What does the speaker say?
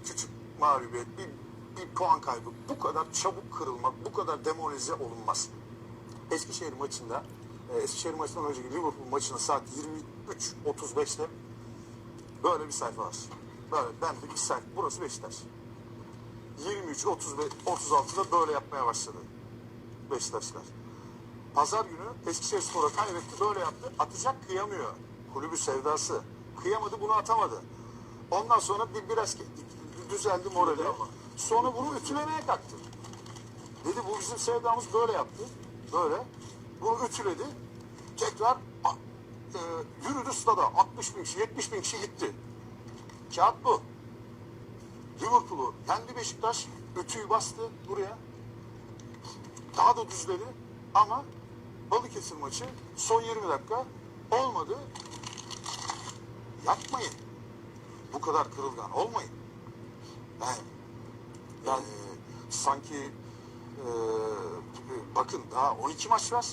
bir küçük mağlubiyet, bir, bir puan kaybı bu kadar çabuk kırılmak, bu kadar demoralize olunmaz. Eskişehir maçında, e, Eskişehir maçından önceki Liverpool maçında saat 23.35'te böyle bir sayfa var. Böyle ben de bir sayfa, burası Beşiktaş. 23 35 36'da böyle yapmaya başladı Beşiktaşlar. Pazar günü Eskişehir Spor'a kaybetti böyle yaptı. Atacak kıyamıyor. Kulübü sevdası. Kıyamadı bunu atamadı. Ondan sonra bir, biraz ke- düzeldi morali. Sonra bunu ütülemeye kalktı. Dedi bu bizim sevdamız böyle yaptı. Böyle. Bunu ütüledi. Tekrar e, yürüdü stada. 60 bin kişi, 70 bin kişi gitti. Kağıt bu. Liverpool'u kendi Beşiktaş ütüyü bastı buraya. Daha da düzledi ama Balıkesir maçı son 20 dakika olmadı. Yapmayın. Bu kadar kırılgan olmayın. Ben yani sanki e, bakın daha 12 maç var.